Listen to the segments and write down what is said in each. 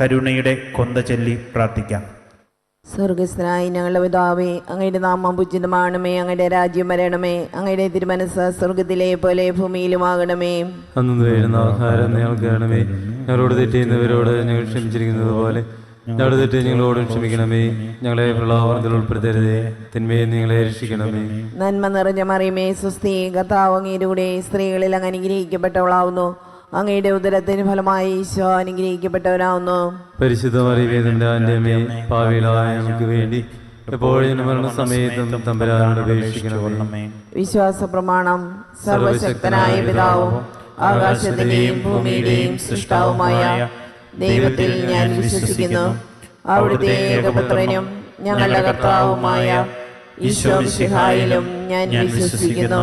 കരുണയുടെ കൊന്ത ചൊല്ലി പ്രാർത്ഥിക്കാം. സ്വർഗസ്ഥനായി ഞങ്ങളുടെ പിതാവേ അങ്ങയുടെ നാമം പുജിതമാണമേ അങ്ങയുടെ രാജ്യം വരണമേ അങ്ങയുടെ തിരുമനസ് സ്വർഗത്തിലെ പോലെ ഭൂമിയിലുമാകണമേ. അന്നു വരുന്ന ആഹാരം ഞങ്ങൾക്കാണമേ ഞങ്ങളോട് തെറ്റിയുന്നവരോട് ഞങ്ങൾ ക്ഷമിച്ചിരിക്കുന്നത് പോലെ ഞങ്ങളുടെ തെറ്റ് ഞങ്ങളോടും ക്ഷമിക്കണമേ. ഞങ്ങളെ പ്രളാപനത്തിൽ ഉൾപ്പെടുത്തരുതേ. തിന്മയെ നിങ്ങളെ രക്ഷിക്കണമേ. നന്മ നിറഞ്ഞ മറിയമേ സുസ്ഥി കർത്താവ് അങ്ങേരുടെ സ്ത്രീകളിൽ അങ്ങ് അനുഗ്രഹിക്കപ്പെട്ടവളാവുന്നു. അങ്ങയുടെ ഉദരത്തിന് ഫലമായി ഈശോ അനുഗ്രഹിക്കപ്പെട്ടവരാവുന്നു പരിശുദ്ധ മറിവേദന്റെ അന്യമേ പാവികളായ നമുക്ക് വേണ്ടി എപ്പോഴും മരണസമയത്തും തമ്പരാനോട് അപേക്ഷിക്കണമേ. വിശ്വാസ പ്രമാണം സർവശക്തനായ പിതാവും ആകാശത്തിന്റെയും ഭൂമിയുടെയും സൃഷ്ടാവുമായ ദൈവത്തിൽ ഞാൻ വിശ്വസിക്കുന്നു. അവിടുത്തെ ഏകപുത്രനും ഞങ്ങളുടെ കർത്താവുമായ ഈശോ മിശിഹായിലും ഞാൻ വിശ്വസിക്കുന്നു.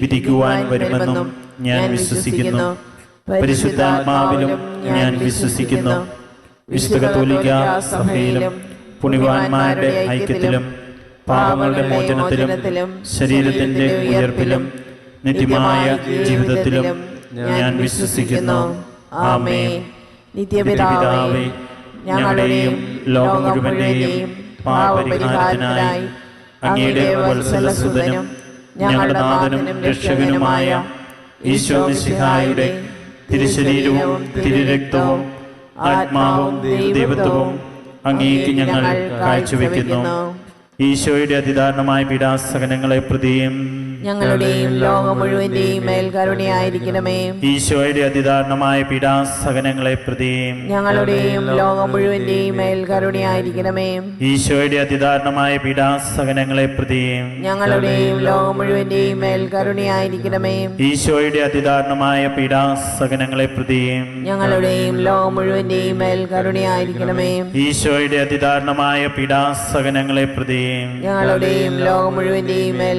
വിധിക്കുവാൻ വരുമെന്നും ഞാൻ വിശ്വസിക്കുന്നു. പരിശുദ്ധാത്മാവിലും ഞാൻ വിശ്വസിക്കുന്നു. വിശുദ്ധ കത്തോലിക്ക സഭയിലും പുണിവാന്മാരുടെ ഐക്യത്തിലും പാപങ്ങളുടെ മോചനത്തിലും ശരീരത്തിന്റെ ഉയർപ്പിലും നിത്യമായ ജീവിതത്തിലും ഞാൻ വിശ്വസിക്കുന്നു. ആമേ നിത്യപിതാവേ ഞങ്ങളുടെയും ലോകം മുഴുവന്റെയും പാപപരിഹാരത്തിനായി അങ്ങയുടെ വത്സലസുതനും ഞങ്ങളുടെ നാഥനും രക്ഷകനുമായ ഈശോ മിശിഹായുടെ തിരുശരീരവും തിരുരക്തവും ആത്മാവും ദൈവത്വവും അങ്ങേക്ക് ഞങ്ങൾ കാഴ്ചവെക്കുന്നു. ഈശോയുടെ അതിദാരണമായ പീഡാസകനങ്ങളെ പ്രതിയും ഞങ്ങളുടെയും ലോകം മുഴുവന്റെയും മേൽ കരുണയായിരിക്കണമേ. ഈശോയുടെ അതിദാരണമായ പീഡാസഹനങ്ങളെ പ്രതിയും ഞങ്ങളുടെയും ലോകം മുഴുവന്റെയും മേൽ കരുണയായിരിക്കണമേ. ഈശോയുടെ അതിദാരണമായ പീഡാസഹനങ്ങളെ പ്രതിയും ഞങ്ങളുടെയും ലോകം മുഴുവന്റെയും മേൽ കരുണയായിരിക്കണമേ. ഈശോയുടെ അതിദാരണമായ പീഡാസഹനങ്ങളെ പ്രതിയും ഞങ്ങളുടെയും ലോകം മുഴുവന്റെയും മേൽ കരുണയായിരിക്കണമേ. ഈശോയുടെ അതിദാരണമായ പീഡാസഹനങ്ങളെ പ്രതിയും ഞങ്ങളുടെയും ലോകം മുഴുവന്റെയും മേൽ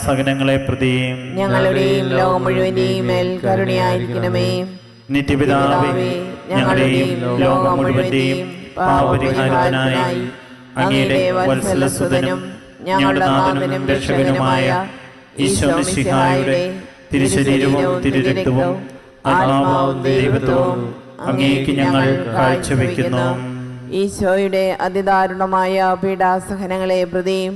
പീഡാസകനങ്ങളെ പ്രതിയും ഞങ്ങളുടെയും ലോകം മുഴുവന്റെയും മേൽ കരുണയായിരിക്കണമേ. നിത്യപിതാവേ ഞങ്ങളുടെയും ലോകം മുഴുവന്റെയും പാപരിഹാരത്തിനായി അങ്ങയുടെ വത്സലസുതനും ഞങ്ങളുടെ നാഥനും രക്ഷകനുമായ ഈശോ മിശിഹായുടെ തിരുശരീരവും തിരുരക്തവും ആത്മാവും ദൈവത്വവും അങ്ങേക്ക് ഞങ്ങൾ കാഴ്ചവെക്കുന്നു. ഈശോയുടെ അതിദാരുണമായ പീഡാസഹനങ്ങളെ പ്രതിയും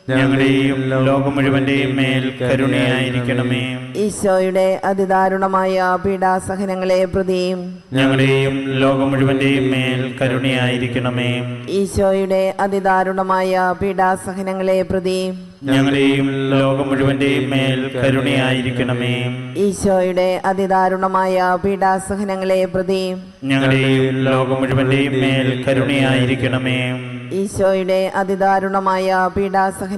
ഞങ്ങളുടെയും ലോകം മുഴുവന്റെയും മേൽ കരുണയായിരിക്കണമേ. ഈശോയുടെ അതിദാരുണമായ പീഡാസഹനങ്ങളെ പ്രതിയും ഞങ്ങളെയും ലോകം മുഴുവന്റെയും മേൽ കരുണയായിരിക്കണമേ. ഈശോയുടെ അതിദാരുണമായ പീഡാസഹനങ്ങളെ പ്രതിയും ഞങ്ങളെയും ലോകം മുഴുവന്റെയും മേൽ കരുണയായിരിക്കണമേ. ഈശോയുടെ അതിദാരുണമായ പീഡാസഹനങ്ങളെ പ്രതിയും ഞങ്ങളെയും ലോകം മുഴുവന്റെയും മേൽ കരുണയായിരിക്കണമേ. ഈശോയുടെ അതിദാരുണമായ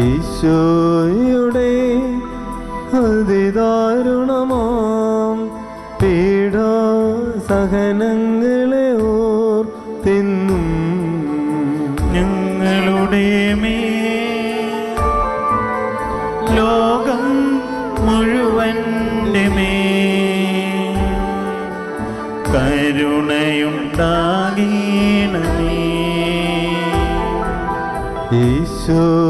ഈശോയുടെ അതിദാരുണമാം പീഡ സഹനങ്ങളെ ഓർത്തെന്നും. ഞങ്ങളുടെ മേ ലോകം മുഴുവന്റെ മേ കരുണയുണ്ടാകണമേ ഈശോയുടെ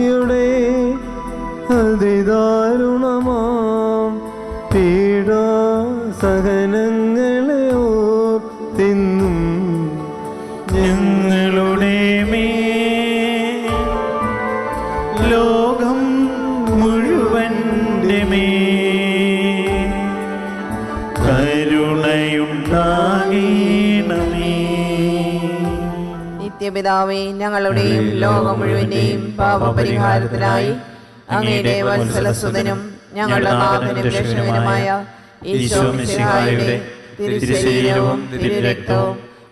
നിത്യപിതാവേ ഞങ്ങളുടെയും ലോകം മുഴുവന്റെയും പാപപരിഹാരത്തിനായി അങ്ങയുടെ വത്സലസുതനും ഞങ്ങളുടെ നാഥനും രക്ഷകനുമായ ഈശോ മിശിഹായുടെ തിരുശരീരവും തിരുരക്തവും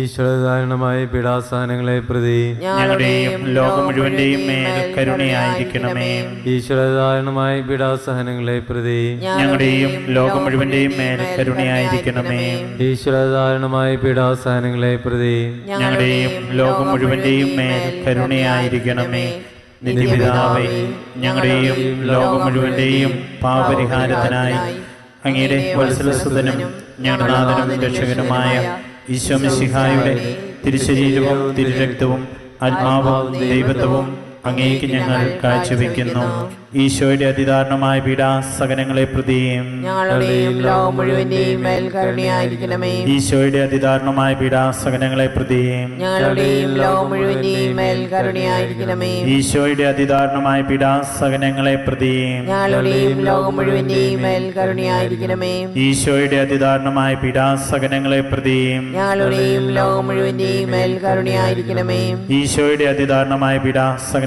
ഈശ്വരധാരണമായ പീഡാസഹനങ്ങളെ പ്രതി ഞങ്ങളുടെയും ലോകം മുഴുവന്റെയും മേൽ കരുണയായിരിക്കണമേ. ഈശ്വരധാരണമായ പീഡാസഹനങ്ങളെ പ്രതി ഞങ്ങളുടെയും ലോകം മുഴുവന്റെയും മേൽ കരുണയായിരിക്കണമേ. ഈശ്വരധാരണമായ പീഡാസഹനങ്ങളെ പ്രതി ഞങ്ങളുടെയും ലോകം മുഴുവന്റെയും മേൽ കരുണയായിരിക്കണമേ. നിധിപിതാവേ ഞങ്ങളുടെയും ലോകം മുഴുവന്റെയും പാപരിഹാരത്തിനായി അങ്ങയുടെ വത്സലസുതനും ഞങ്ങളുടെ നാഥനും രക്ഷകനുമായ ഈശ്വമിശിഹായുടെ തിരുശരീരവും തിരുരക്തവും ആത്മാവും ദൈവത്വവും അങ്ങേക്ക് ഞങ്ങൾ കാഴ്ചവെക്കുന്നു. ഈശോയുടെ അതിധാരണമായ പീഡാസകനങ്ങളെ പ്രതിയും ഈശോയുടെ അതിധാരണമായ പീഡാസകനങ്ങളെ പ്രതിയും ഈശോയുടെ അതിധാരണമായ പീഡാസകനങ്ങളെ പ്രതിയും ഈശോയുടെ അതിധാരണമായ പീഡാസകനങ്ങളെ പ്രതിയും ഈശോയുടെ ലോകം പീഡാസകന കരുണയായിരിക്കണമേ. ഈശോയുടെ അതിദാരുണമായ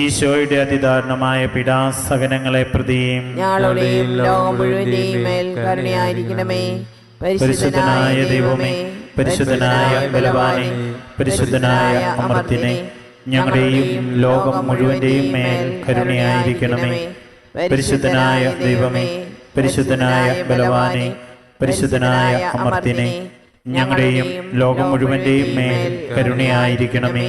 ഈശോയുടെ അതിദാരുണമായ പിടാസകനങ്ങളെ പ്രതിയും ഞങ്ങളുടെയും ലോകം മുഴുവന്റെയും മേൽ കരുണയായിരിക്കണമേ. പരിശുദ്ധനായ ദൈവമേ പരിശുദ്ധനായ ബലവാനെ പരിശുദ്ധനായ അമൃത്തിനെ ഞങ്ങളുടെയും ലോകം മുഴുവന്റെയും മേൽ കരുണയായിരിക്കണമേ. പരിശുദ്ധനായ ദൈവമേ പരിശുദ്ധനായ ബലവാനെ പരിശുദ്ധനായ അമർത്തിനെ ഞങ്ങളുടെയും ലോകം മുഴുവന്റെയും മേൽ കരുണയായിരിക്കണമേ.